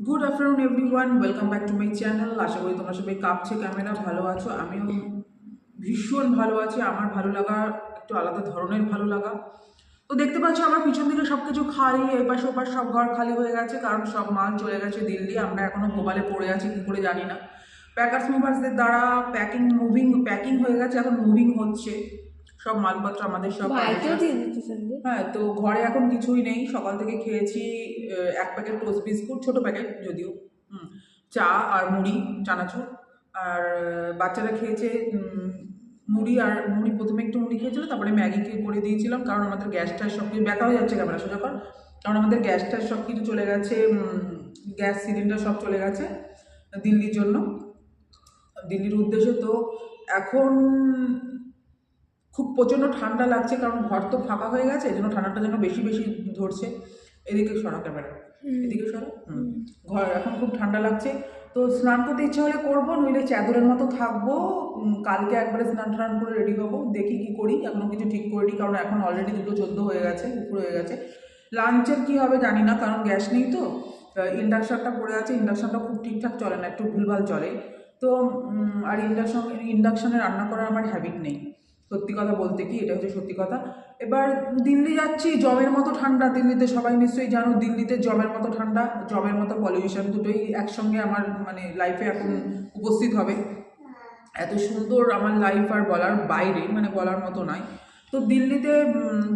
Good afternoon everyone welcome back to my channel আশা করি তোমরা সবাই কাঁপছে ক্যামেরা ভালো আছো, আমিও ভীষণ ভালো আছি। আমার ভালো লাগা একটু আলাদা ধরনের ভালো লাগা। তো দেখতে পাচ্ছ, আমার পিছন দিকে সব কিছু খালি, এপাশ ওপাশ সব ঘর খালি হয়ে গেছে, কারণ সব মাল চলে গেছে দিল্লি। আমরা এখনও ভোপালে পড়ে আছি, কী করে জানি না। প্যাকার্স মুভার্সদের দ্বারা প্যাকিং মুভিং প্যাকিং হয়ে গেছে, এখন মুভিং হচ্ছে। সব মালপত্র আমাদের সব হ্যাঁ তো ঘরে এখন কিছুই নেই। সকাল থেকে খেয়েছি এক প্যাকেট টোস্ট বিস্কুট ছোট প্যাকেট যদিও। চা আর মুড়ি চানাচুর। আর বাচ্চারা খেয়েছে মুড়ি আর মুড়ি প্রথমে একটু মুড়ি খেয়েছিল তারপরে ম্যাগিকে করে দিয়েছিলাম কারণ আমাদের গ্যাস ট্যাস সব কিছু ব্যাকা হয়ে যাচ্ছে ক্যামেরা সোজা কর কারণ আমাদের গ্যাস ট্যাস সব কিছু চলে গেছে গ্যাস সিলিন্ডার সব চলে গেছে দিল্লির জন্য। দিল্লির উদ্দেশ্যে তো এখন খুব প্রচণ্ড ঠান্ডা লাগছে কারণ ঘর তো ফাঁকা হয়ে গেছে এই জন্য ঠান্ডাটা যেন বেশি বেশি ধরছে। এদিকে সরা ক্যামেরা। এদিকে সরা। ঘর এখন খুব ঠান্ডা লাগছে। তো স্নান করতে ইচ্ছে হলে করব নইলে চাদরের মতো থাকব। কালকে একবারে স্নান টান করে রেডি হব দেখি কি করি। এখনও কিছু ঠিক করিনি কারণ এখন অলরেডি দুটো চোদ্দ হয়ে গেছে উপরে হয়ে গেছে। লাঞ্চের কী হবে জানি না কারণ গ্যাস নেই তো। ইন্ডাকশানটা পড়ে আছে ইন্ডাকশানটা খুব ঠিকঠাক চলে না একটু ভুলভাল চলে। তো আর ইন্ডাকশন ইন্ডাকশানে রান্না করার আমার হ্যাবিট নেই। সত্যি কথা বলতে কি, এটা হচ্ছে সত্যি কথা। এবার দিল্লি যাচ্ছি, জমের মতো ঠান্ডা, দিল্লিতে সবাই নিশ্চয়ই জানো, দিল্লিতে জমের মতো ঠান্ডা, জমের মতো পলিউশন দুটোই একসঙ্গে আমার মানে লাইফে এখন উপস্থিত হবে। এত সুন্দর আমার লাইফ আর বলার বাইরে মানে বলার মতো নয়। তো দিল্লিতে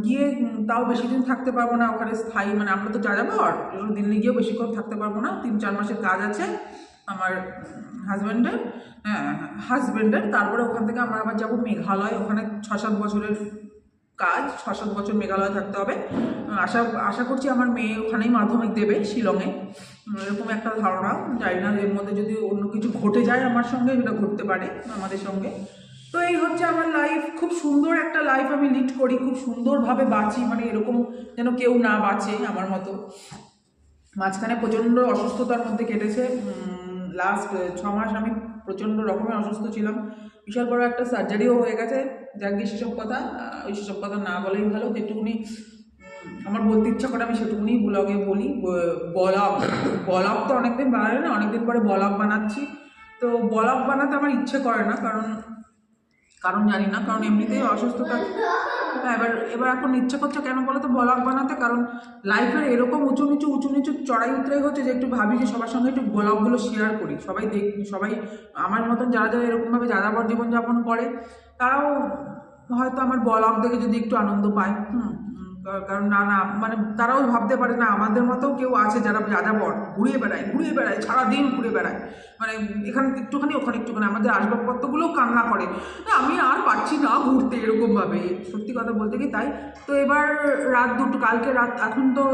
গিয়ে তাও বেশি দিন থাকতে পারব না, ওখানে স্থায়ী মানে আমরা তো যা যাব আর দিল্লি গিয়েও বেশিক্ষণ থাকতে পারব না, তিন চার মাসের কাজ আছে। আমার হাজব্যান্ডের হ্যাঁ হাজব্যান্ডের তারপরে ওখান থেকে আমরা আবার যাব মেঘালয়। ওখানে ছ সাত বছরের কাজ ছ সাত বছর মেঘালয় থাকতে হবে। আশা আশা করছি আমার মেয়ে ওখানেই মাধ্যমিক দেবে শিলংয়ে। এরকম একটা ধারণা। জানি না এর মধ্যে যদি অন্য কিছু ঘটে যায় আমার সঙ্গে, সেটা ঘটতে পারে আমাদের সঙ্গে। তো এই হচ্ছে আমার লাইফ খুব সুন্দর একটা লাইফ আমি লিড করি। খুব সুন্দরভাবে বাঁচি। মানে এরকম যেন কেউ না বাঁচে আমার মতো। মাঝখানে প্রচণ্ড অসুস্থতার মধ্যে কেটেছে। লাস্ট ছ মাস আমি প্রচণ্ড রকমের অসুস্থ ছিলাম। বিশাল বড় একটা সার্জারিও হয়ে গেছে। যা গিয়ে সেসব কথা ওই সেসব কথা না বলেই ভালো। যেটুকুনি আমার বলতে ইচ্ছা করে আমি সেটুকুনি ব্লগে বলি। বলক বলক তো অনেকদিন বানালে না, অনেকদিন পরে বলক বানাচ্ছি। তো বলক বানাতে আমার ইচ্ছে করে না, কারণ কারণ জানি না, কারণ এমনিতেই অসুস্থতা। হ্যাঁ এবার এবার এখন ইচ্ছে করছে কেন বলো তো, ব্লগ বানাতে, কারণ লাইফের এরকম উঁচু নিচু উঁচু নিচু চড়াই উতরাই হচ্ছে যে একটু ভাবি যে সবার সঙ্গে একটু ব্লগগুলো শেয়ার করি। সবাই দেখ, সবাই আমার মতন যারা যারা এরকমভাবে যাদাবর জীবনযাপন করে, তারাও হয়তো আমার ব্লগ দেখে যদি একটু আনন্দ পায়। হুম কারণ না না মানে তারাও ভাবতে পারে না, আমাদের মতো কেউ আছে যারা যাযাবর ঘুরিয়ে বেড়ায় ঘুরিয়ে বেড়ায়, সারাদিন ঘুরে বেড়ায়। মানে এখানে একটুখানি, ওখানে একটুখানি, আমাদের আসবাবপত্রগুলোও কান্না করে। আমি আর পাচ্ছি না ঘুরতে এরকমভাবে। সত্যি কথা বলতে কি তাই? তো এবার রাত দুটো, কালকে রাত, এখন তো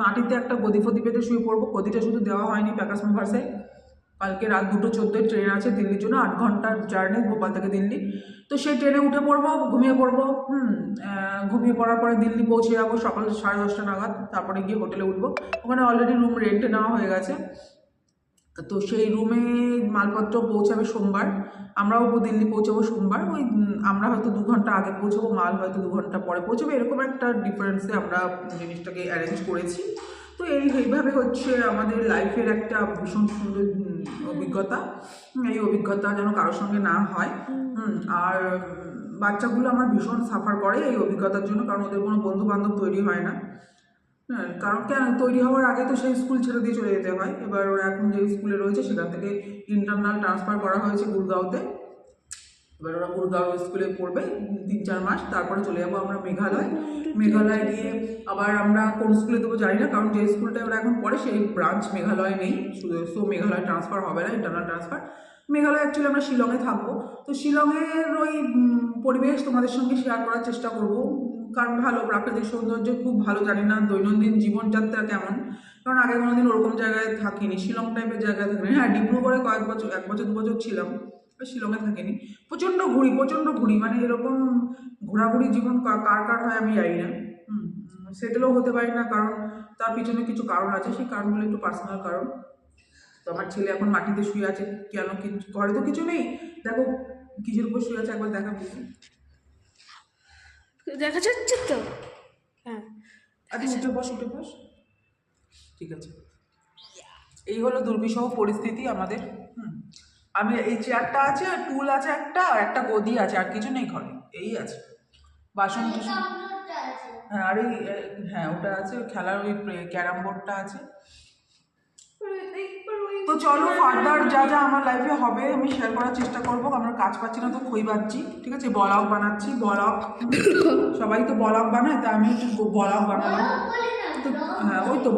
মাটিতে একটা গদি ফদি পেতে শুয়ে পড়ব। গদিটা শুধু দেওয়া হয়নি প্যাকাস মুভার্সে। কালকে রাত দুটো চোদ্দোই ট্রেন আছে দিল্লির জন্য, আট ঘণ্টার জার্নি ভোপাল থেকে দিল্লি। তো সেই ট্রেনে উঠে পড়ব, ঘুমিয়ে পড়ব, হুম ঘুমিয়ে পড়ার পরে দিল্লি পৌঁছে যাব সকাল সাড়ে দশটা নাগাদ, তারপরে গিয়ে হোটেলে উঠবো। ওখানে অলরেডি রুম রেন্টে নেওয়া হয়ে গেছে। তো সেই রুমে মালপত্র পৌঁছাবে সোমবার। আমরাও দিল্লি পৌঁছাবো সোমবার। ওই, আমরা হয়তো দু ঘণ্টা আগে পৌঁছাবো, মাল হয়তো দু ঘণ্টা পরে পৌঁছাবে, এরকম একটা ডিফারেন্সে আমরা জিনিসটাকে অ্যারেঞ্জ করেছি। তো এই এইভাবে হচ্ছে আমাদের লাইফের একটা ভীষণ সুন্দর অভিজ্ঞতা। এই অভিজ্ঞতা যেন কারোর সঙ্গে না হয়। আর বাচ্চাগুলো আমার ভীষণ সাফার করে এই অভিজ্ঞতার জন্য, কারণ ওদের কোনো বন্ধু বান্ধব তৈরি হয় না। হ্যাঁ কারণ কেন? তৈরি হওয়ার আগে তো সেই স্কুল ছেড়ে দিয়ে চলে যেতে হয়। এবার ওরা এখন যে স্কুলে রয়েছে, সেখান থেকে ইন্টারনাল ট্রান্সফার করা হয়েছে গুরগাঁওতে। এবার ওরা গুরগাঁও স্কুলে পড়বে তিন চার মাস, তারপরে চলে যাব আমরা মেঘালয়। মেঘালয় গিয়ে আবার আমরা কোন স্কুলে দেবো জানি না, কারণ যে স্কুলটা ওরা এখন পড়ে সেই ব্রাঞ্চ মেঘালয় নেই। শুধু সো মেঘালয় ট্রান্সফার হবে না ইন্টারনাল ট্রান্সফার মেঘালয় অ্যাকচুয়ালি আমরা শিলংয়ে থাকব। তো শিলংয়ের ওই পরিবেশ তোমাদের সঙ্গে শেয়ার করার চেষ্টা করব। কারণ ভালো, প্রাকৃতিক সৌন্দর্য খুব ভালো, জানি না দৈনন্দিন জীবনযাত্রা কেমন। কারণ আগে কোনোদিন ওরকম জায়গায় থাকিনি, শিলং টাইপের জায়গায় থাকিনি। হ্যাঁ ডিব্রুগড়ে কয়েক বছর, এক বছর, দু বছর ছিলাম। শিলংয়ে থাকিনি। প্রচণ্ড ঘুরি প্রচণ্ড ঘুরি মানে এরকম ঘোরাঘুরি জীবন কার কার হয় আমি জানি না। হুম সেটেলও হতে পারি না কারণ তার পিছনে কিছু কারণ আছে সেই কারণগুলো একটু পার্সোনাল কারণ। তো আমার ছেলে এখন মাটিতে শুয়ে আছে কেন কিছু ঘরে তো কিছু নেই। দেখো কিছুর উপর শুয়ে আছে একবার দেখা প্লিজ দেখা যাচ্ছে তো? হ্যাঁ আচ্ছা উঠে বস উঠে বস। ঠিক আছে। এই হলো দুর্বিষহ পরিস্থিতি আমাদের। হুম। আমি এই চেয়ারটা আছে আর টুল আছে একটা আর একটা গদি আছে আর কিছু নেই ঘরে এই আছে। বাসন টাসন। হ্যাঁ আর এই হ্যাঁ ওটা আছে খেলার ওই ক্যারাম বোর্ডটা আছে। তো চলো ফার্দার যা যা আমার লাইফে হবে আমি শেয়ার করার চেষ্টা করব। আমরা কাজ পাচ্ছি না তো খই পাচ্ছি ঠিক আছে? বলক বানাচ্ছি বলক সবাই তো বলক বানায় তা আমি একটু বলক বানালাম। তো হ্যাঁ ওই তো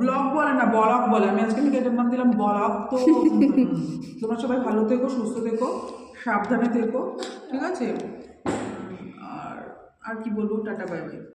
ব্লগ বলে না বলক বলে। আমি আজকে থেকে এটার নাম দিলাম বলক তো তোমরা সবাই ভালো থেকো সুস্থ থেকো সাবধানে থেকো ঠিক আছে? আর আর কি বলব? Tata bye bye